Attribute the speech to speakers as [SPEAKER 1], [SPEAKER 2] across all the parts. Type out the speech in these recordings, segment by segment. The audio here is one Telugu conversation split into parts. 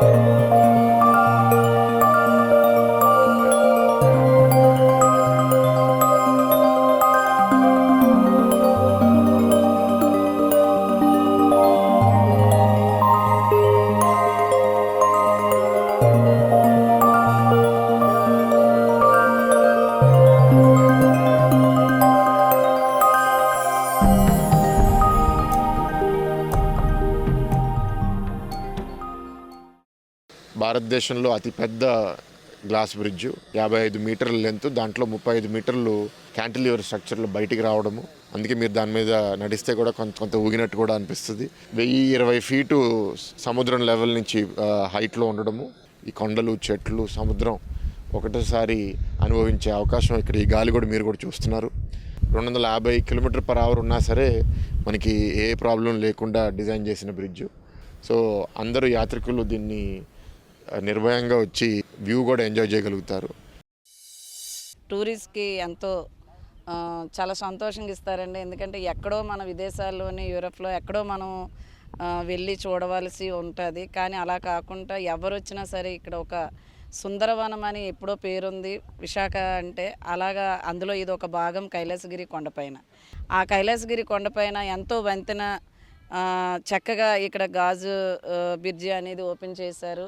[SPEAKER 1] Música భారతదేశంలో అతిపెద్ద గ్లాస్ బ్రిడ్జ్ యాభై ఐదు మీటర్ల లెంత్ దాంట్లో ముప్పై ఐదు మీటర్లు క్యాంటిలివర్ స్ట్రక్చర్లు బయటికి రావడము. అందుకే మీరు దాని మీద నడిస్తే కూడా కొంత కొంత ఊగినట్టు కూడా అనిపిస్తుంది. వెయ్యి ఇరవై ఫీటు సముద్రం లెవెల్ నుంచి హైట్లో ఉండడము. ఈ కొండలు చెట్లు సముద్రం ఒకటేసారి అనుభవించే అవకాశం ఇక్కడ ఈ గాలి కూడా మీరు కూడా చూస్తున్నారు. రెండు వందల యాభై కిలోమీటర్ పర్ అవర్ ఉన్నా సరే మనకి ఏ ప్రాబ్లం లేకుండా డిజైన్ చేసిన బ్రిడ్జ్. సో అందరూ యాత్రికులు దీన్ని నిర్భయంగా వచ్చి వ్యూ కూడా ఎంజాయ్ చేయగలుగుతారు.
[SPEAKER 2] టూరిస్ట్కి ఎంతో చాలా సంతోషంగా ఇస్తారండి. ఎందుకంటే ఎక్కడో మన విదేశాల్లోని యూరప్లో ఎక్కడో మనం వెళ్ళి చూడవలసి ఉంటుంది. కానీ అలా కాకుండా ఎవరు వచ్చినా సరే ఇక్కడ ఒక సుందరవనం అని ఎప్పుడో పేరుంది విశాఖ అంటే అలాగా అందులో ఇది ఒక భాగం కైలాసగిరి కొండపైన. ఆ కైలాసగిరి కొండపైన ఎంతో వంతెన చక్కగా ఇక్కడ గాజు ఆ, బ్రిడ్జి అనేది ఓపెన్ చేశారు.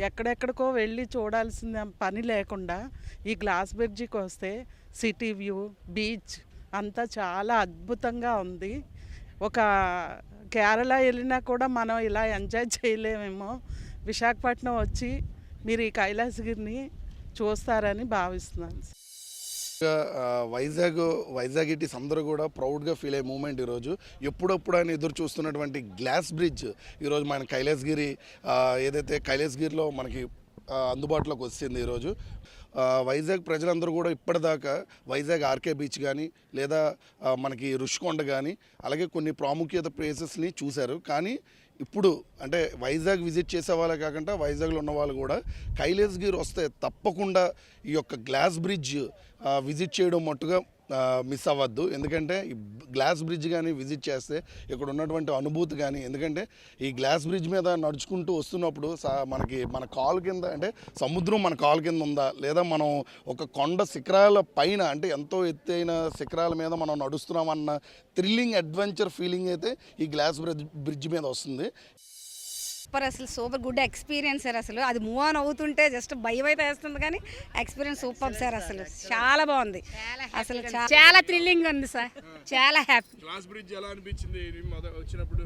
[SPEAKER 3] ఎక్కడెక్కడికో వెళ్ళి చూడాల్సిన పని లేకుండా ఈ గ్లాస్ బ్రిడ్జికి వస్తే సిటీ వ్యూ బీచ్ అంతా చాలా అద్భుతంగా ఉంది. ఒక కేరళ వెళ్ళినా కూడా మనం ఇలా ఎంజాయ్ చేయలేమేమో. విశాఖపట్నం వచ్చి మీరు ఈ కైలాసగిరిని చూస్తారని భావిస్తున్నాను.
[SPEAKER 4] వైజాగ్ వైజాగ్ ఇటీస్ అందరూ కూడా ప్రౌడ్గా ఫీల్ అయ్యే మూమెంట్ ఈరోజు. ఎప్పుడప్పుడు ఆయన ఎదురు చూస్తున్నటువంటి గ్లాస్ బ్రిడ్జ్ ఈరోజు మన కైలాసగిరి ఏదైతే కైలాసగిరిలో మనకి అందుబాటులోకి వచ్చింది ఈరోజు. వైజాగ్ ప్రజలందరూ కూడా ఇప్పటిదాకా వైజాగ్ ఆర్కే బీచ్ కానీ లేదా మనకి రుషికొండ కానీ అలాగే కొన్ని ప్రాముఖ్యత ప్లేసెస్ని చూశారు. కానీ ఇప్పుడు అంటే వైజాగ్ విజిట్ చేసే వాళ్ళే కాకుండా వైజాగ్లో ఉన్న వాళ్ళు కూడా కైలాసగిరి వస్తే తప్పకుండా ఈ యొక్క గ్లాస్ బ్రిడ్జ్ విజిట్ చేయడం మట్టుగా మిస్ అవ్వద్దు. ఎందుకంటే ఈ గ్లాస్ బ్రిడ్జ్ కానీ విజిట్ చేస్తే ఇక్కడ ఉన్నటువంటి అనుభూతి కానీ ఎందుకంటే ఈ గ్లాస్ బ్రిడ్జ్ మీద నడుచుకుంటూ వస్తున్నప్పుడు సా- మనకి మన కాలు కింద అంటే సముద్రం మన కాలు కింద ఉందా? లేదా మనం ఒక కొండ శిఖరాల పైన అంటే ఎంతో ఎత్తైన శిఖరాల మీద మనం నడుస్తున్నామన్న థ్రిల్లింగ్ అడ్వెంచర్ ఫీలింగ్ అయితే ఈ గ్లాస్ బ్రిడ్జ్ బ్రిడ్జ్ మీద వస్తుంది.
[SPEAKER 5] సూపర్ అసలు సూపర్ గుడ్ ఎక్స్పీరియన్స్ సార్ అసలు. అది మూవ్ ఆన్ అవుతుంటే జస్ట్ భయం అయితే వేస్తుంది కానీ ఎక్స్పీరియన్స్ సూపర్ సార్ అసలు. చాలా బాగుంది. అసలు చాలా థ్రిల్లింగ్ ఉంది సార్. చాలా హ్యాపీ
[SPEAKER 6] బ్రిడ్జ్ ఎలా అనిపించింది? వచ్చినప్పుడు?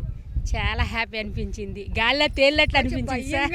[SPEAKER 5] చాలా హ్యాపీ అనిపించింది. గాల్లో తేలినట్లు అనిపించింది సార్.